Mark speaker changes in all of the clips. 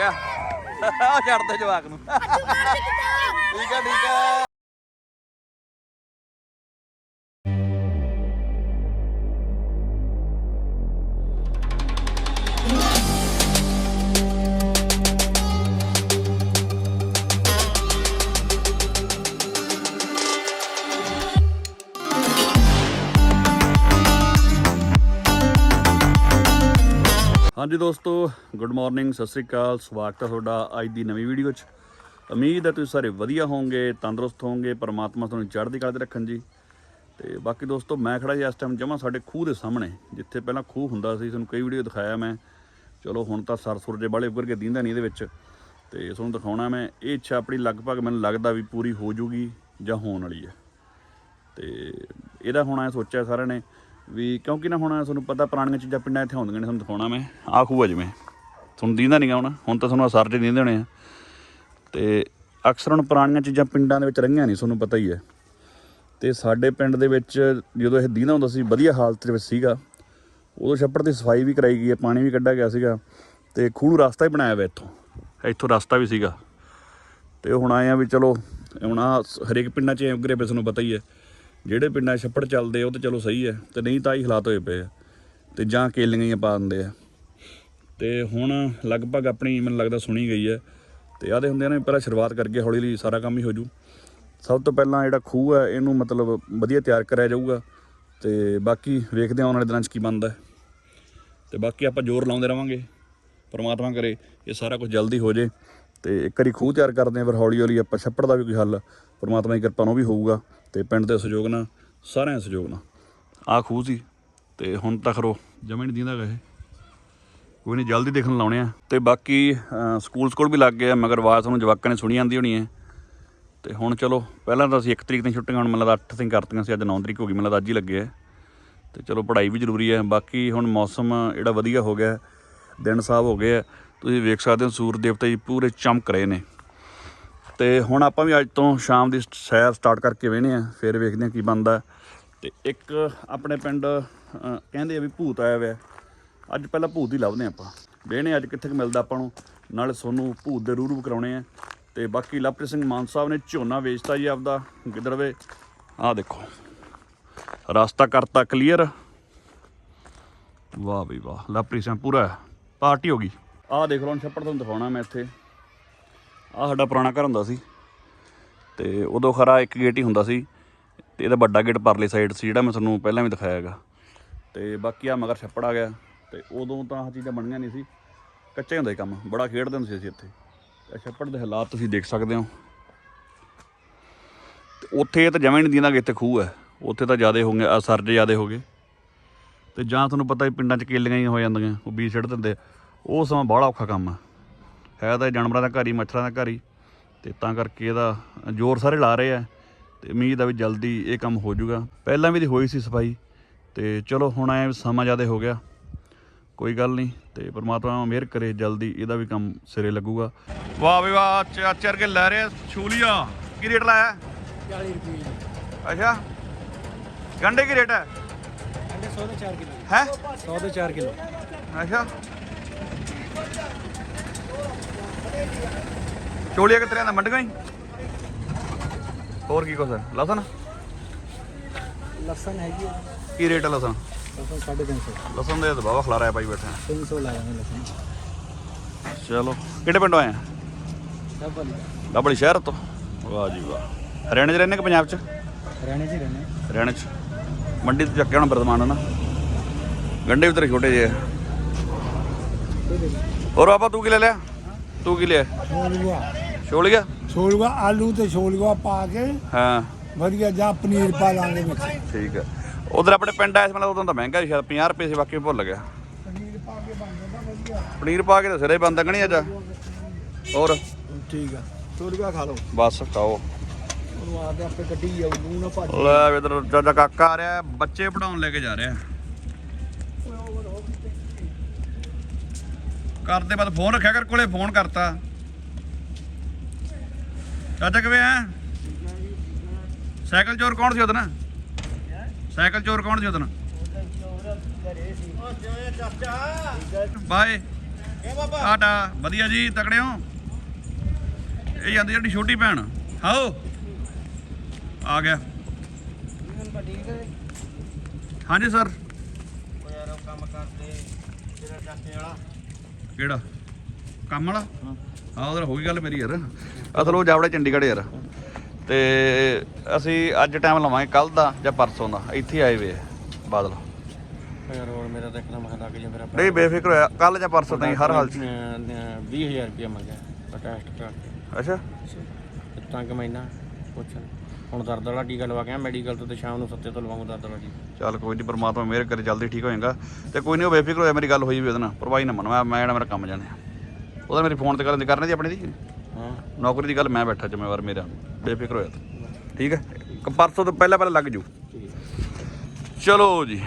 Speaker 1: ਆ। ਛੱਡ ਦੇ ਜਵਾਕ ਨੂੰ। ਠੀਕ ਆ ਠੀਕ ਆ। ਹਾਂਜੀ ਦੋਸਤੋ ਗੁੱਡ ਮਾਰਨਿੰਗ ਸਤਿ ਸ੍ਰੀ ਅਕਾਲ, ਸਵਾਗਤ ਹੈ ਤੁਹਾਡਾ ਅੱਜ ਦੀ ਨਵੀਂ ਵੀਡੀਓ 'ਚ। ਉਮੀਦ ਹੈ ਤੁਸੀਂ ਸਾਰੇ ਵਧੀਆ ਹੋਵੋਗੇ, ਤੰਦਰੁਸਤ ਹੋਵੋਗੇ, ਪਰਮਾਤਮਾ ਤੁਹਾਨੂੰ ਚੜ੍ਹਦੀ ਕਲਾ 'ਤੇ ਰੱਖਣ ਜੀ। ਤੇ ਬਾਕੀ ਦੋਸਤੋ, ਮੈਂ ਖੜਾ ਜੀ ਇਸ ਟਾਈਮ ਜਮਾ ਸਾਡੇ ਖੂਹ ਦੇ ਸਾਹਮਣੇ, ਜਿੱਥੇ ਪਹਿਲਾਂ ਖੂਹ ਹੁੰਦਾ ਸੀ, ਤੁਹਾਨੂੰ ਕਈ ਵੀਡੀਓ ਦਿਖਾਇਆ ਮੈਂ। ਚਲੋ, ਹੁਣ ਤਾਂ ਸਰ ਸੁਰ ਜੇ ਵਾਲੇ ਉੱਭਰ ਕੇ ਦੀਂਦਾ ਨਹੀਂ ਇਹਦੇ ਵਿੱਚ। ਤੇ ਤੁਹਾਨੂੰ ਦਿਖਾਉਣਾ ਮੈਂ, ਇਹ ਇੱਛਾ ਆਪਣੀ ਲਗਭਗ ਮੈਨੂੰ ਲੱਗਦਾ ਵੀ ਪੂਰੀ ਹੋ ਜੂਗੀ ਜਾਂ ਹੋਣ ਵਾਲੀ ਹੈ। ਤੇ ਇਹਦਾ ਹੁਣ ਐ ਸੋਚਿਆ ਸਾਰਿਆਂ ਨੇ ਵੀ ਕਿਉਂਕਿ ਨਾ ਹੁਣ ਤੁਹਾਨੂੰ ਪਤਾ ਪੁਰਾਣੀਆਂ ਚੀਜ਼ਾਂ ਪਿੰਡਾਂ ਇੱਥੇ ਆਉਂਦੀਆਂ ਨੇ, ਤੁਹਾਨੂੰ ਦਿਖਾਉਣਾ ਮੈਂ। ਆਹ ਖੂਹ ਆ ਜਿਵੇਂ। ਤੁਹਾਨੂੰ ਦੀਂਦਾ ਨਹੀਂ ਹੁਣ। ਹੁਣ ਤਾਂ ਤੁਹਾਨੂੰ ਅਸਰ ਤੇ ਦੀਂਦੇ ਹੋਣੇ ਆ। ਤੇ ਅਕਸਰ ਹੁਣ ਪੁਰਾਣੀਆਂ ਚੀਜ਼ਾਂ ਪਿੰਡਾਂ ਦੇ ਵਿੱਚ ਰਹੀਆਂ ਨਹੀਂ ਤੁਹਾਨੂੰ ਪਤਾ ਹੀ ਹੈ ਤੇ ਸਾਡੇ ਪਿੰਡ ਦੇ ਵਿੱਚ ਜਦੋਂ ਇਹ ਦੀਂਦਾ ਹੁੰਦਾ ਸੀ, ਵਧੀਆ ਹਾਲਤ ਦੇ ਵਿੱਚ ਸੀਗਾ। ਉਦੋਂ ਛੱਪੜ ਦੀ ਸਫ਼ਾਈ ਵੀ ਕਰਾਈ ਗਈ ਹੈ ਪਾਣੀ ਵੀ ਕੱਢਿਆ ਗਿਆ ਸੀਗਾ। ਤੇ ਖੂਹ ਨੂੰ ਰਸਤਾ ਹੀ ਬਣਾਇਆ ਹੋਇਆ ਇੱਥੋਂ। ਇੱਥੋਂ ਰਸਤਾ ਵੀ ਸੀਗਾ। ਤੇ ਹੁਣ ਆਏ ਆ ਵੀ ਚਲੋ ਹੁਣ ਹਰੇਕ ਪਿੰਡਾਂ 'ਚ ਐਗਰੇ ਬਸ ਤੁਹਾਨੂੰ ਪਤਾ ਹੀ ਹੈ ਜਿਹੜੇ ਪਿੰਡਾਂ 'ਚ ਛੱਪੜ ਚੱਲਦੇ ਉਹ ਤਾਂ ਚਲੋ ਸਹੀ ਹੈ ਤੇ ਨਹੀਂ ਤਾਂ ਹੀ ਹਾਲਾਤ ਹੋਏ ਪਏ ਆ, ਤੇ ਜਾਂ ਕੇਲੀਆਂ ਹੀ ਪਾ ਦਿੰਦੇ ਆ। ਤੇ ਹੁਣ ਲਗਭਗ ਆਪਣੀ ਮੈਨੂੰ ਲੱਗਦਾ ਸੁਣੀ ਗਈ ਹੈ ਤੇ ਆਦੇ ਹੁੰਦੇ ਨੇ ਪਹਿਲਾਂ ਸ਼ੁਰੂਆਤ ਕਰਕੇ ਹੌਲੀ ਹੌਲੀ ਸਾਰਾ ਕੰਮ ਹੀ ਹੋ ਜੂ। ਸਭ ਤੋਂ ਪਹਿਲਾਂ ਜਿਹੜਾ ਖੂਹ ਹੈ ਇਹਨੂੰ ਮਤਲਬ ਵਧੀਆ ਤਿਆਰ ਕਰਿਆ ਜਾਊਗਾ, ਤੇ ਬਾਕੀ ਵੇਖਦੇ ਹਾਂ ਆਉਣ ਵਾਲੇ ਦਿਨਾਂ 'ਚ ਕੀ ਬਣਦਾ। ਹੈ। ਤੇ ਬਾਕੀ ਆਪਾਂ ਜ਼ੋਰ ਲਾਉਂਦੇ ਰਵਾਂਗੇ, ਪਰਮਾਤਮਾ ਕਰੇ ਇਹ ਸਾਰਾ ਕੁਝ ਜਲਦੀ ਹੋ ਜੇ, ਤੇ ਇੱਕ ਵਾਰੀ ਖੂਹ ਤਿਆਰ ਕਰਦੇ ਹਾਂ ਫਿਰ ਹੌਲੀ ਹੌਲੀ ਆਪਾਂ ਛੱਪੜ ਦਾ ਵੀ ਕੋਈ ਹੱਲ, ਪਰਮਾਤਮਾ ਦੀ ਕਿਰਪਾ ਨਾਲ ਉਹ ਵੀ ਹੋਊਗਾ। ਤੇ ਪਿੰਡ ਦੇ ਸਹਿਯੋਗ ਨਾਲ, ਸਾਰਿਆਂ ਦੇ ਸਹਿਯੋਗ ਨਾਲ। ਆਹ ਖੂਹ ਸੀ ਤੇ ਹੁਣ ਤੱਕ ਰੋ। ਜਮੇ ਨਹੀਂ ਦਿੰਦਾ ਇਹ ਕੋਈ ਨਹੀਂ, ਜਲਦੀ ਦੇਖਣ ਲਾਉਣੇ ਆ। ਤੇ ਬਾਕੀ ਸਕੂਲ ਸਕੂਲ ਵੀ ਲੱਗ ਗਏ ਆ, ਮਗਰ ਆਵਾਜ਼ ਤੁਹਾਨੂੰ ਜਵਾਕਾਂ ਨੇ ਸੁਣੀ ਜਾਂਦੀ ਹੋਣੀ ਹੈ ਤੇ ਹੁਣ ਚਲੋ, ਪਹਿਲਾਂ ਤਾਂ ਅਸੀਂ 1 ਤਰੀਕ ਦੀਆਂ ਛੁੱਟੀਆਂ, ਹੁਣ ਮੈਨੂੰ ਲੱਗਦਾ 8 ਤੀਕ ਕਰਤੀਆਂ ਸੀ, ਅੱਜ 9 ਤਰੀਕ ਹੋ ਗਈ, ਮੈਨੂੰ ਅੱਜ ਹੀ ਲੱਗੇ ਆ। ਤੇ ਚਲੋ, ਪੜ੍ਹਾਈ ਵੀ ਜ਼ਰੂਰੀ ਹੈ ਬਾਕੀ ਹੁਣ ਮੌਸਮ ਜਿਹੜਾ ਵਧੀਆ ਹੋ ਗਿਆ, ਦਿਨ ਸਾਫ਼ ਹੋ ਗਏ ਆ। ਤੁਸੀਂ ਵੇਖ ਸਕਦੇ ਹੋ, ਸੂਰਜ ਦੇਵਤਾ ਜੀ ਪੂਰੇ ਚਮਕ ਰਹੇ ਨੇ। ਤੇ ਹੁਣ ਆਪਾਂ ਵੀ ਅੱਜ ਤੋਂ ਸ਼ਾਮ ਦੀ ਸੈਰ ਸਟਾਰਟ ਕਰਕੇ ਵੇਹਨੇ ਆ, ਫਿਰ ਵੇਖਦੇ ਆ ਕੀ ਬਣਦਾ। ਤੇ ਇੱਕ ਆਪਣੇ ਪਿੰਡ ਕਹਿੰਦੇ ਆ ਵੀ ਭੂਤ ਆਇਆ ਹੋਇਆ। ਅੱਜ ਪਹਿਲਾਂ ਭੂਤ ਹੀ ਲੱਭਦੇ ਆਪਾਂ। ਵੇਹਨੇ ਅੱਜ ਕਿੱਥੇ ਕੁ ਮਿਲਦਾ ਆਪਾਂ ਨੂੰ। ਨਾਲੇ ਸੋਨੂੰ ਭੂਤ ਦੇ ਰੂਰੂ ਕਰਾਉਣੇ ਆ। ਤੇ ਬਾਕੀ ਲਵਪ੍ਰੀਤ ਸਿੰਘ ਮਾਨ ਸਾਹਿਬ ਨੇ ਝੋਨਾ ਵੇਚਤਾ ਜੀ ਆਪਦਾ ਗਿੱਦੜਵੇ ਆਹ ਦੇਖੋ। ਰਸਤਾ ਕਰਤਾ ਕਲੀਅਰ ਵਾਹ ਬਈ ਵਾਹ, ਲਵਪ੍ਰੀਤ ਸਿੰਘ ਪੂਰਾ ਪਾਰਟੀ ਹੋ ਗਈ। ਆਹ ਦੇਖ ਲਓ, ਹੁਣ ਛੱਪੜ ਤੁਹਾਨੂੰ ਦਿਖਾਉਣਾ ਮੈਂ ਇੱਥੇ। ਆਹ ਸਾਡਾ ਪੁਰਾਣਾ ਘਰ ਹੁੰਦਾ ਸੀ। ਤੇ ਉਦੋਂ ਖਰਾ ਇੱਕ ਗੇਟ ਹੀ ਹੁੰਦਾ ਸੀ। ਤੇ ਇਹਦਾ ਵੱਡਾ ਗੇਟ ਪਰਲੇ ਸਾਈਡ ਸੀ, ਜਿਹੜਾ ਮੈਂ ਤੁਹਾਨੂੰ ਪਹਿਲਾਂ ਵੀ ਦਿਖਾਇਆ ਹੈਗਾ। ਤੇ ਬਾਕੀ ਆ ਮਗਰ ਛੱਪੜ ਆ ਗਿਆ। ਤੇ ਉਦੋਂ ਤਾਂ ਆਹ ਚੀਜ਼ਾਂ ਬਣੀਆਂ ਨਹੀਂ ਸੀ। ਕੱਚਾ ਹੀ ਹੁੰਦਾ ਸੀ ਕੰਮ, ਬੜਾ ਖੇਡਦੇ ਹੁੰਦੇ ਸੀ ਅਸੀਂ ਇੱਥੇ। ਇਹ ਛੱਪੜ ਦੇ ਹਾਲਾਤ ਤੁਸੀਂ ਦੇਖ ਸਕਦੇ ਹੋ। ਤੇ ਉੱਥੇ ਤਾਂ ਜਮੇ ਹੀ ਨਹੀਂ ਦੀਂਦਾ ਕਿ ਇੱਥੇ ਖੂਹ ਹੈ। ਉੱਥੇ ਤਾਂ ਜ਼ਿਆਦੇ ਹੋ ਗਏ ਅਸਰ ਜੇ ਜ਼ਿਆਦੇ ਹੋ ਗਏ। ਤੇ ਜਾਂ ਤੁਹਾਨੂੰ ਪਤਾ ਹੀ ਪਿੰਡਾਂ 'ਚ ਕੇਲੀਆਂ ਹੀ ਹੋ ਜਾਂਦੀਆਂ, ਉਹ ਬੀਜ ਛੱਡ ਦਿੰਦੇ ਉਹ ਸਮਾਂ ਬੜਾ ਔਖਾ ਕੰਮ ਆ। ਹੈ ਤਾਂ ਜਾਨਵਰਾਂ ਦਾ ਘਰ ਹੀ ਮੱਛਰਾਂ ਦਾ ਘਰ ਹੀ। ਤੇ ਤਾਂ ਕਰਕੇ ਇਹਦਾ ਜ਼ੋਰ ਸਾਰੇ ਲਾ ਰਹੇ ਆ। ਤੇ ਉਮੀਦ ਆ ਵੀ ਜਲਦੀ ਇਹ ਕੰਮ ਹੋ ਜਾਊਗਾ। ਪਹਿਲਾਂ ਵੀ ਦੀ ਹੋਈ ਸੀ ਸਫ਼ਾਈ। ਤੇ ਚਲੋ ਹੁਣ ਐ ਸਮਾਂ ਜ਼ਿਆਦਾ ਹੋ ਗਿਆ। ਕੋਈ ਗੱਲ ਨਹੀਂ। ਤੇ ਪ੍ਰਮਾਤਮਾ ਮਿਹਰ ਕਰੇ ਜਲਦੀ ਇਹਦਾ ਵੀ ਕੰਮ ਸਿਰੇ ਲੱਗੂਗਾ। ਵਾਹ ਵੀ ਵਾਹ ਚਾਚਰ ਕੇ ਲੈ ਰਹੇ ਛੂਲੀਆਂ। ਕੀ ਰੇਟ ਲਾਇਆ?
Speaker 2: 40 ਰੁਪਏ
Speaker 1: ਅੱਛਾ। ਗੰਡੇ ਕੀ ਰੇਟ ਹੈ?
Speaker 2: ਅੰਡੇ 100 ਦੇ 4 ਕਿਲੋ।
Speaker 1: ਹੈ?
Speaker 2: 100 ਦੇ 4 ਕਿਲੋ।
Speaker 1: ਅੱਛਾ। ਚੋਲੀਆਂ ਕਿਤਰਿਆਂ ਦਾ ਮੰਡ ਗਈ? ਹੋਰ ਕੀ ਕੁਛ ਹੈ? ਲਸਣ?
Speaker 2: ਲਸਣ ਹੈਗੀ ਹੈ
Speaker 1: ਕੀ ਰੇਟ ਹੈ ਲਸਣ?
Speaker 2: ਲਸਣ 350
Speaker 1: ਲਸਣ ਦੇ ਤਾਂ ਬਾਵਾ ਖਲਾਰਿਆ ਪਾਈ ਬੈਠਾ
Speaker 2: 300 ਲਾਇਆ ਮੈਂ ਲਸਣ।
Speaker 1: ਚਲੋ ਕਿਹੜੇ ਪਿੰਡੋਂ ਆਏ ਆ?
Speaker 2: ਡਬਲ।
Speaker 1: ਡਬਲ ਸ਼ਹਿਰ ਤੋਂ? ਵਾਹ ਜੀ ਵਾਹ। ਹਰਿਆਣੇ 'ਚ ਰਹਿੰਦੇ ਕਿ ਪੰਜਾਬ 'ਚ?
Speaker 2: ਰਹਿਣੇ ਜੀ ਰਹਿਣੇ
Speaker 1: ਹਰਿਆਣੇ 'ਚ। ਮੰਡੀ ਤੋਂ ਚੱਕਿਆ ਹੁਣ ਬਰਦਮਾਨ ਨਾ ਗੰਡੇ ਵੀ ਤੇਰੇ ਛੋਟੇ ਜਿਹੇ ਆ। ਹੋਰ ਬਾਬਾ ਤੂੰ ਕੀ ਲੈ ਲਿਆ? ਤੂੰ ਕੀ ਲਿਆ?
Speaker 3: ਛੋਲੂਆ।
Speaker 1: ਛੋਲੀਆ?
Speaker 3: ਛੋਲੂਆ ਆਲੂ ਤੇ ਛੋਲੂਆ ਪਾ ਕੇ
Speaker 1: ਹਾਂ।
Speaker 3: ਵਧੀਆ ਜਾਂ ਪਨੀਰ ਪਾ ਲਾਂਗੇ ਵਿੱਚ।
Speaker 1: ਠੀਕ ਹੈ ਉਧਰ ਆਪਣੇ ਪਿੰਡ ਆਇਆ ਸੀ ਮਤਲਬ ਉਦੋਂ ਤਾਂ ਮਹਿੰਗਾ ਸੀ ਸ਼ਾਇਦ 50 ਰੁਪਏ ਸੀ ਬਾਕੀ ਭੁੱਲ ਗਿਆ।
Speaker 3: ਪਨੀਰ ਪਾ ਕੇ ਬਣ ਜਾਂਦਾ ਵਧੀਆ।
Speaker 1: ਪਨੀਰ ਪਾ ਕੇ ਤਾਂ ਸਿਰੇ ਬੰਦ ਕਣੀ ਅੱਜ ਹੋਰ?
Speaker 3: ਠੀਕ ਆ। ਛੋਲੂਆ ਖਾ ਲਓ।
Speaker 1: ਬਸ ਖਾਓ।
Speaker 2: ਉਹਨੂੰ ਆਪੇ ਗੱਡੀ ਨੂੰ ਨਾ ਭੱਜ।
Speaker 1: ਲੈ ਇਧਰ ਚਾਚਾ ਕਾਕਾ ਆ ਰਿਹਾ ਬੱਚੇ ਪੜਾਉਣ ਲੈ ਕੇ ਜਾ ਰਿਹਾ। ਕਰਦੇ ਬਾਅਦ ਫੋਨ ਰੱਖਿਆ ਕਰ, ਕੋਲੇ ਫੋਨ ਕਰਤਾ। ਚਾਚਾ ਕਿਵੇਂ ਆ? ਸਾਈਕਲ ਚੋਰ ਕੌਣ ਸੀ ਉਹਦਨ ਸਾਈਕਲ ਚੋਰ ਕੌਣ ਸੀ ਉਹਦਨ ਬਾਏ। ਆਟਾ। ਵਧੀਆ ਜੀ, ਤਕੜੇ ਹੋ? ਇਹ ਜਾਂਦੀ ਸਾਡੀ ਛੋਟੀ ਭੈਣ। ਆਓ। ਆ ਗਿਆ। ਹਾਂਜੀ, ਸਰ। ਕਿਹੜਾ? ਕੰਮ ਵਾਲਾ? ਹਾਂ। ਉਧਰ ਹੋ ਗਈ ਗੱਲ ਮੇਰੀ ਯਾਰ। ਅਸਲ ਉਹ ਜਾਵੜਾ ਚੰਡੀਗੜ੍ਹ ਯਾਰ। ਤੇ ਅਸੀਂ ਅੱਜ ਟਾਈਮ ਲਵਾਂਗੇ ਕੱਲ ਦਾ ਜਾਂ ਪਰਸੋਂ ਦਾ। ਇੱਥੇ ਆਏ ਵੇ ਆ ਬਾਦਲ।
Speaker 2: ਯਾਰ ਹੋਰ ਮੇਰਾ ਤਾਂ ਇੱਕਦਮ ਹੱਥ ਲੱਗ ਜਾ ਮੇਰਾ
Speaker 1: ਨਹੀਂ ਬੇਫਿਕਰ ਹੋਇਆ। ਕੱਲ ਜਾਂ ਪਰਸੋਂ ਤਾਈਂ ਹਰ ਹਾਲ ਚ।
Speaker 2: 20000 ਰੁਪਏ ਮੰਗਿਆ ਟੈਸਟ ਕਰਾ ਕੇ।
Speaker 1: ਅੱਛਾ।
Speaker 2: ਤੇ ਤੰਗ ਮੈਨਾ ਪੁੱਛ ਹੁਣ ਦਰਦ ਵਾਲਾ ਟੀਕਾ ਲਵਾ ਕੇ ਆ ਮੈਡੀਕਲ ਤੋਂ ਤੇ ਸ਼ਾਮ ਨੂੰ ਸੱਤੇ ਤੋਂ ਲਵਾਉਂਗਾ ਦਰਦ ਵਾਲਾ ਟੀਕਾ
Speaker 1: ਚੱਲ ਕੋਈ ਨਹੀਂ ਪਰਮਾਤਮਾ ਮਿਹਰ ਕਰੇ ਜਲਦੀ ਠੀਕ ਹੋ ਜਾਏਗਾ। ਤੇ ਕੋਈ ਨਹੀਂ ਉਹ ਬੇਫਿਕਰ ਹੋਇਆ ਮੇਰੀ ਗੱਲ ਹੋਈ ਵੀ ਉਹਦੇ ਨਾਲ। ਪਰਵਾਹੀ ਨਾ ਮੰਨ ਮੈਂ ਮੈਂ ਜਿਹੜਾ ਮੇਰਾ ਕੰਮ ਜਾਣਿਆ ਉਹਦਾ ਮੇਰੀ ਫੋਨ ਤੇ ਦੀ ਕਰਨੇ ਦੀ ਆਪਣੀ ਦੀ?
Speaker 2: ਹਾਂ।
Speaker 1: ਨੌਕਰੀ ਦੀ ਗੱਲ ਮੈਂ ਬੈਠਾ ਜ਼ਿੰਮੇਵਾਰ ਮੇਰਾ। ਬੇਫਿਕਰ ਹੋਇਆ ਤੂੰ। ਠੀਕ ਹੈ? ਪਰਸੋਂ ਤੋਂ ਪਹਿਲਾਂ ਪਹਿਲਾਂ ਲੱਗ ਜੂ। ਚਲੋ ਜੀ।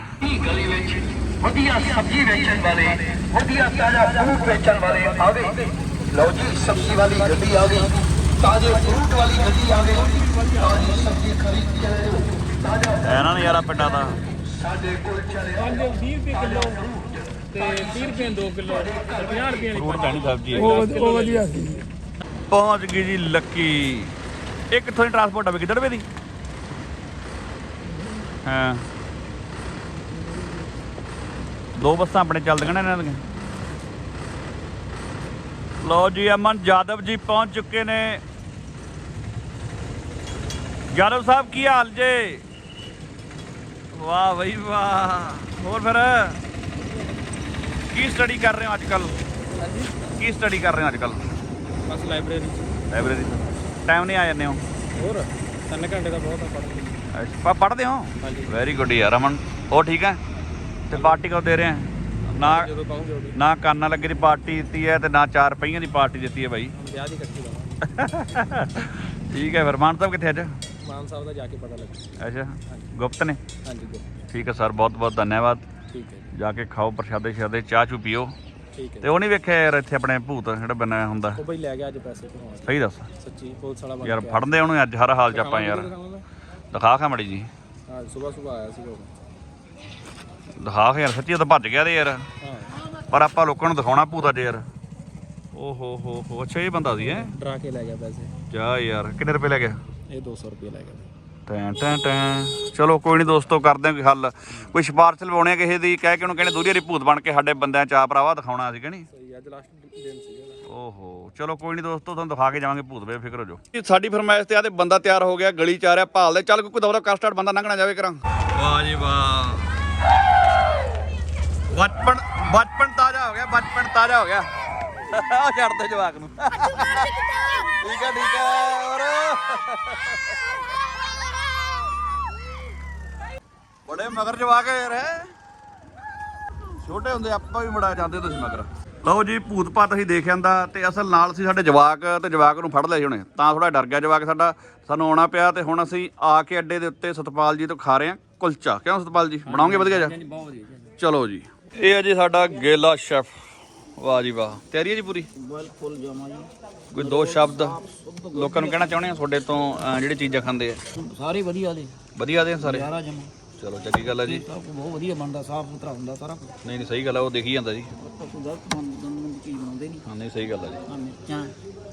Speaker 4: ਗਲੀ ਵਿੱਚ ਵਧੀਆ ਸਬਜ਼ੀ ਵੇਚਣ ਵਾਲੇ ਵਧੀਆ ਤਾਜ਼ਾ ਫਰੂਟ ਵੇਚਣ ਵਾਲੇ ਆਵੇ ਲਓ ਜੀ ਸਬਜ਼ੀ ਵਾਲੀ ਗੱਡੀ ਆ ਗਈ। ਤਾਜ਼ੇ ਫਰੂਟ ਵਾਲੀ ਗੱਡੀ ਆ ਗਈ। ਤਾਜ਼ੀ ਸਬਜ਼ੀ ਖਰੀਦ ਕੇ ਆਇਓ ਤਾਜ਼ਾ
Speaker 1: ਇਹਨਾਂ ਨੇ ਯਾਰਾ ਪਿੰਡਾਂ ਦਾ।
Speaker 4: ਸਾਡੇ ਕੋਲ ਚਲੇ
Speaker 2: 20 ਰੁਪਏ ਕਿਲੋ। ਤੇ 30 ਰੁਪਏ 2 ਕਿਲੋ। 50 ਰੁਪਏ
Speaker 1: ਫਰੂਟ ਚਾਣੀ ਸਬਜ਼ੀ
Speaker 3: ਉਹ ਵਧ- ਉਹ ਵਧੀਆ ਸੀ।
Speaker 1: ਪਹੁੰਚ ਗਈ ਜੀ ਲੱਕੀ। ਇਹ ਕਿੱਥੋਂ ਦੀ ਟਰਾਂਸਪੋਰਟ ਆਵੇ ਕਿੱਧਰ ਵੇ ਦੀ? ਹਾਂ। ਦੋ ਬੱਸਾਂ ਆਪਣੇ ਚੱਲਦੀਆਂ ਨੇ ਇਹਨਾਂ ਦੀਆਂ। ਲਓ ਜੀ ਅਮਨ ਜਾਦਵ ਜੀ ਪਹੁੰਚ ਚੁੱਕੇ ਨੇ। ਜਾਦਵ ਸਾਹਿਬ ਕੀ ਹਾਲ ਜੇ? ਵਾਹ ਬਈ ਵਾਹ। ਹੋਰ ਫਿਰ? ਕੀ ਸਟੱਡੀ ਕਰ ਰਹੇ ਹੋ ਅੱਜ ਕੱਲ ਕੀ ਸਟੱਡੀ ਕਰ ਰਹੇ ਹੋ ਅੱਜ ਕੱਲ
Speaker 2: ਬਸ ਲਾਇਬ੍ਰੇਰੀ
Speaker 1: ਲਾਇਬ੍ਰੇਰੀ ਟਾਈਮ ਨਹੀਂ ਆ ਜਾਂਦੇ ਹੋ?
Speaker 2: ਹੋਰ? 3 ਘੰਟੇ ਦਾ ਬਹੁਤ ਆ ਪੜ੍ਹ
Speaker 1: ਅੱਛਾ ਪੜ੍ਹਦੇ ਹੋ?
Speaker 2: ਹਾਂਜੀ।
Speaker 1: ਵੈਰੀ ਗੁੱਡ ਯਾਰ ਅਮਨ। ਹੋਰ ਠੀਕ ਹੈ? ਤੇ ਪਾਰਟੀ ਕਦੋਂ ਦੇ ਰਹੇ ਆ ਨਾ ਨਾ ਕੰਨਾਂ ਲੱਗੇ ਦੀ ਪਾਰਟੀ ਦਿੱਤੀ ਹੈ ਤੇ ਨਾ ਚਾਰ ਪਹੀਆਂ ਦੀ ਪਾਰਟੀ ਦਿੱਤੀ ਹੈ ਬਾਈ।
Speaker 2: ਵਿਆਹ ਦੀ ਇਕੱਠੀ
Speaker 1: ਠੀਕ ਹੈ ਫਰਮਾਨ ਸਾਹਿਬ ਕਿੱਥੇ ਅੱਜ?
Speaker 2: ਮਾਨ ਸਾਹਿਬ ਦਾ ਜਾ ਕੇ ਪਤਾ ਲੱਗਾ
Speaker 1: ਅੱਛਾ। ਗੁਪਤ ਨੇ?
Speaker 2: ਹਾਂਜੀ ਗੁੱਡ।
Speaker 1: ਠੀਕ ਹੈ ਸਰ ਬਹੁਤ ਬਹੁਤ ਧੰਨਵਾਦ।
Speaker 2: ਠੀਕ ਹੈ ਜੀ,
Speaker 1: ਕੇ ਖਾਓ ਪ੍ਰਸ਼ਾਦੇ ਸ਼ਾਦੇ ਚਾਹ ਚੂ ਪੀਓ।
Speaker 2: ਠੀਕ ਹੈ
Speaker 1: ਤੇ ਉਹ ਨਹੀਂ ਵੇਖਿਆ ਯਾਰ ਇੱਥੇ ਆਪਣੇ ਭੂਤ ਜਿਹੜਾ ਬਣਿਆ ਹੁੰਦਾ?
Speaker 2: ਉਹ ਬਈ ਲੈ ਗਿਆ ਅੱਜ ਪੈਸੇ ਤੋਂ
Speaker 1: ਸਹੀ ਦੱਸ।
Speaker 2: ਸੱਚੀ ਪੁਲਿਸ ਵਾਲਾ
Speaker 1: ਯਾਰ। ਫੜਦੇ ਉਹਨੂੰ ਅੱਜ ਹਰ ਹਾਲ ਚ ਆਪਾਂ ਯਾਰ? ਦਿਖਾ ਖਾ ਮੜੀ ਜੀ।
Speaker 2: ਹਾਂ ਸਵੇਰ ਸਵੇਰ ਆਇਆ ਸੀ ਉਹ।
Speaker 1: ਦਿਖਾ ਖਾ ਯਾਰ ਸੱਚੀ ਉਹ ਤਾਂ ਭੱਜ ਗਿਆ ਤੇ ਯਾਰ। ਪਰ ਆਪਾਂ ਲੋਕਾਂ ਨੂੰ ਦਿਖਾਉਣਾ ਭੂਤ ਅੱਜ ਯਾਰ। ਓ ਹੋ ਹੋ ਹੋ। ਅੱਛਾ ਇਹ ਬੰਦਾ ਸੀ ਹੈ?
Speaker 2: ਡਰਾ ਕੇ ਲੈ ਗਿਆ ਪੈਸੇ।
Speaker 1: ਜਾ ਯਾਰ ਕਿੰਨੇ ਰੁਪਏ ਲੈ ਗਿਆ?
Speaker 2: ਇਹ 200 ਰੁਪਏ ਲੈ ਗਿਆ
Speaker 1: ਟੈਂ ਟੈਂ ਟੈਂ। ਚਲੋ ਕੋਈ ਨਹੀਂ ਦੋਸਤੋ ਕਰਦੇ ਹਾਂ ਕੋਈ ਹੱਲ। ਕੋਈ ਸਿਫਾਰਿਸ਼ ਲਵਾਉਣੇ ਕਿਸੇ ਦੀ ਕਹਿ ਕੇ ਉਹਨੂੰ ਕਹਿੰਦੇ ਦੂਰੀ ਭੂਤ ਬਣ ਕੇ ਸਾਡੇ ਬੰਦਿਆਂ ਚ ਆ ਭਰਾਵਾ ਦਿਖਾਉਣਾ ਸੀ ਕਿ ਨਹੀਂ
Speaker 2: ਸਹੀ ਅੱਜ ਲਾਸਟ ਦਿਨ ਸੀਗਾ।
Speaker 1: ਓਹੋ ਚਲੋ ਕੋਈ ਨਹੀਂ ਦੋਸਤੋ ਤੁਹਾਨੂੰ ਦਿਖਾ ਕੇ ਜਾਵਾਂਗੇ ਭੂਤ ਬੇਫਿਕਰ ਹੋ ਜਾਓ। ਸਾਡੀ ਫਰਮਾਇਸ਼ ਤੇ ਆ ਤੇ ਬੰਦਾ ਤਿਆਰ ਹੋ ਗਿਆ ਗਲੀ ਚ ਆ ਰਿਹਾ ਭਾਲਦੇ ਚੱਲ ਕੋਈ ਦਵਰਾ ਕਸਟਰਡ ਬੰਦਾ ਲੰਘਣਾ ਜਾਵੇ ਕਰਾਂ ਵਾਹ ਜੀ ਵਾਹ। ਬਚਪਨ ਬਚਪਨ ਤਾਜ਼ਾ ਹੋ ਗਿਆ ਬਚਪਨ ਤਾਜ਼ਾ ਹੋ ਗਿਆ। ਆ ਛੱਡ ਦੇ ਜਵਾਕ ਨੂੰ। ਠੀਕ ਹੈ ਠੀਕ ਹੈ ਔਰ ਬੜੇ ਮਗਰ ਜਵਾਕ ਹੈ ਯਾਰ ਹੈ? ਛੋਟੇ ਹੁੰਦੇ ਆਪਾਂ ਵੀ ਬੜਾ ਜਾਂਦੇ ਤੁਸੀਂ ਮਗਰ। ਲਓ ਜੀ ਭੂਤ ਪਾਤ ਅਸੀਂ ਦੇਖ ਆਂਦਾ ਤੇ ਅਸਲ ਨਾਲ ਸੀ ਸਾਡੇ ਜਵਾਕ ਤੇ ਜਵਾਕ ਨੂੰ ਫੜ ਲਿਆ ਸੀ ਉਹਨੇ। ਤਾਂ ਥੋੜਾ ਡਰ ਗਿਆ ਜਵਾਕ ਸਾਡਾ। ਸਾਨੂੰ ਆਉਣਾ ਪਿਆ ਤੇ ਹੁਣ ਅਸੀਂ ਆ ਕੇ ਅੱਡੇ ਦੇ ਉੱਤੇ ਸਤਪਾਲ ਜੀ ਤੋਂ ਖਾ ਰਹੇ ਹਾਂ। ਕੁਲਚਾ। ਕਿਉਂ ਸਤਪਾਲ ਜੀ? ਬਣਾਉਂਗੇ ਵਧੀਆ ਜੀ। ਚਲੋ ਜੀ ਇਹ ਹੈ ਜੀ ਸਾਡਾ ਗੇਲਾ ਸ਼ੈਫ। ਵਾਹ ਜੀ ਵਾਹ। ਤਿਆਰੀ ਹੈ ਜੀ ਪੂਰੀ?
Speaker 2: ਬਿਲਕੁਲ ਜਮਾ ਜੀ
Speaker 1: ਕੋਈ ਦੋ ਸ਼ਬਦ ਲੋਕਾਂ ਨੂੰ ਕਹਿਣਾ ਚਾਹੁੰਦੇ ਆ ਤੁਹਾਡੇ ਤੋਂ ਅਹ, ਜਿਹੜੀ ਚੀਜ਼ਾਂ ਖਾਂਦੇ ਆ?
Speaker 2: ਸਾਰੇ ਵਧੀਆ ਦੇ।
Speaker 1: ਵਧੀਆ ਦੇ ਸਾਰੇ?
Speaker 2: ਸਾਰਾ ਜਮਾ।
Speaker 1: ਚਲੋ ਚੰਗੀ ਗੱਲ ਹੈ ਜੀ।
Speaker 2: ਸਭ ਕੁਝ ਬਹੁਤ ਵਧੀਆ ਬਣਦਾ ਸਾਫ਼ ਸੁਥਰਾ ਹੁੰਦਾ ਸਾਰਾ ਕੁਝ
Speaker 1: ਨਹੀਂ ਨਹੀਂ ਸਹੀ ਗੱਲ ਹੈ ਉਹ ਦੇਖੀ ਜਾਂਦਾ ਜੀ।
Speaker 2: ਆਪਾਂ ਕੋਈ ਗਲਤ ਮੰਨ ਦੀ ਚੀਜ਼ ਬਣਾਉਂਦੇ ਨਹੀਂ।
Speaker 1: ਹਾਂ ਨਹੀਂ ਸਹੀ ਗੱਲ ਹੈ ਜੀ।
Speaker 2: ਆ ਮਿਰਚਾਂ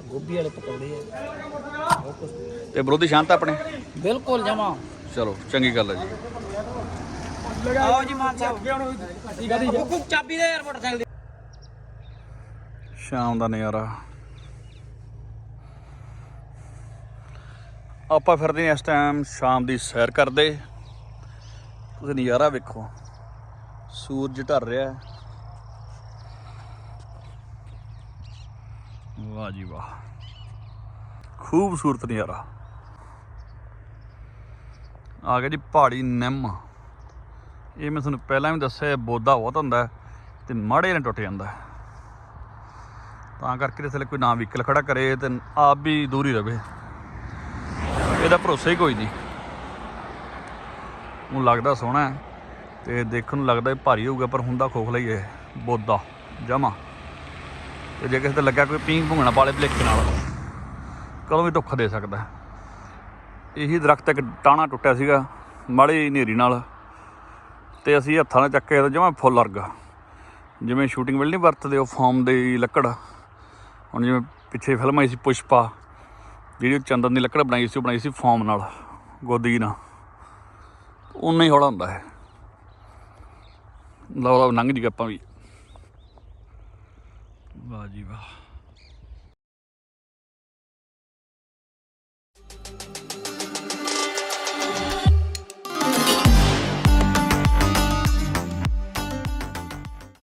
Speaker 2: ਗੋਭੀ ਵਾਲੇ ਪਕੌੜੇ ਆ। ਬਹੁਤ ਕੁਛ।
Speaker 1: ਤੇ ਵਿਰੋਧੀ ਸ਼ਾਂਤ ਆਪਣੇ?
Speaker 2: ਬਿਲਕੁਲ ਜਮਾ।
Speaker 1: ਚਲੋ ਚੰਗੀ ਗੱਲ ਹੈ ਜੀ।
Speaker 2: ਆਓ ਜੀ ਮਾਨ ਸਾਹਿਬ। ਠੀਕ ਹੈ ਜੀ। ਚਾਬੀ ਦੇ ਮੋਟਰਸਾਈਕਲ
Speaker 1: ਸ਼ਾਮ ਦਾ ਨਜ਼ਾਰਾ। ਆਪਾਂ ਫਿਰਦੇ ਹਾਂ ਇਸ ਟਾਈਮ ਸ਼ਾਮ ਦੀ ਸੈਰ ਕਰਦੇ। ਤੁਸੀਂ ਨਜ਼ਾਰਾ ਵੇਖੋ। ਸੂਰਜ ਢਰ ਰਿਹਾ ਵਾਹ ਜੀ ਵਾਹ। ਖੂਬਸੂਰਤ ਨਜ਼ਾਰਾ। ਆ ਗਿਆ ਜੀ ਪਹਾੜੀ ਨਿੰਮ। ਇਹ ਮੈਂ ਤੁਹਾਨੂੰ ਪਹਿਲਾਂ ਵੀ ਦੱਸਿਆ, ਇਹ ਬੋਦਾ ਬਹੁਤ ਹੁੰਦਾ ਹੈ ਤੇ ਮਾੜੇ ਨਾਲ ਟੁੱਟ ਜਾਂਦਾ ਹੈ। ਤਾਂ ਕਰਕੇ ਤੇ ਥੱਲੇ ਕੋਈ ਨਾ ਵਹੀਕਲ ਖੜਾ ਕਰੇ ਤੇ ਆਪ ਵੀ ਦੂਰ ਹੀ ਰਵੇ। ਇਹਦਾ ਭਰੋਸਾ ਹੀ ਕੋਈ ਨਹੀਂ। ਉਹ ਲੱਗਦਾ ਸੋਹਣਾ ਹੈ ਤੇ ਦੇਖਣ ਨੂੰ ਲੱਗਦਾ ਇਹ ਭਾਰੀ ਹੋਊਗਾ, ਪਰ ਹੁੰਦਾ ਖੋਖਲਾ ਹੀ ਹੈ ਬੋਦਾ, ਜਮਾ। ਤੇ ਜੇ ਕਿਸੇ ਤੇ ਲੱਗਾ ਕੋਈ ਪੀਂਗ ਭੁੰਗਣਾ ਪਾਲੇ ਭਲੇਖੇ ਨਾਲ, ਕਦੋਂ ਵੀ ਦੁੱਖ ਦੇ ਸਕਦਾ ਇਹੀ ਦਰਖਤ ਇੱਕ ਟਾਣਾ ਟੁੱਟਿਆ ਸੀਗਾ, ਮਾੜੀ ਹਨੇਰੀ ਨਾਲ। ਤੇ ਅਸੀਂ ਹੱਥਾਂ ਨਾਲ ਚੱਕੇ ਤੇ ਜਮਾ ਫੁੱਲ ਵਰਗਾ। ਜਿਵੇਂ ਸ਼ੂਟਿੰਗ ਵੇਲੇ ਨਹੀਂ ਵਰਤਦੇ, ਉਹ ਫੋਮ ਦੀ ਲੱਕੜ। ਹੁਣ ਜਿਵੇਂ ਪਿੱਛੇ ਫਿਲਮ ਆਈ ਸੀ ਪੁਸ਼ਪਾ, ਜਿਹੜੀ ਉਹ ਚੰਦਨ ਦੀ ਲੱਕੜ ਬਣਾਈ ਸੀ, ਉਹ ਬਣਾਈ ਸੀ ਫੋਮ ਨਾਲ, ਗੋਦੀ ਨਾਲ। ਉਨਾ ਹੀ ਹੌਲਾ ਹੁੰਦਾ ਹੈ ਲਓ ਲਓ, ਲੰਘ ਜੀ ਆਪਾਂ ਵੀ। ਵਾਹ ਜੀ ਵਾਹ।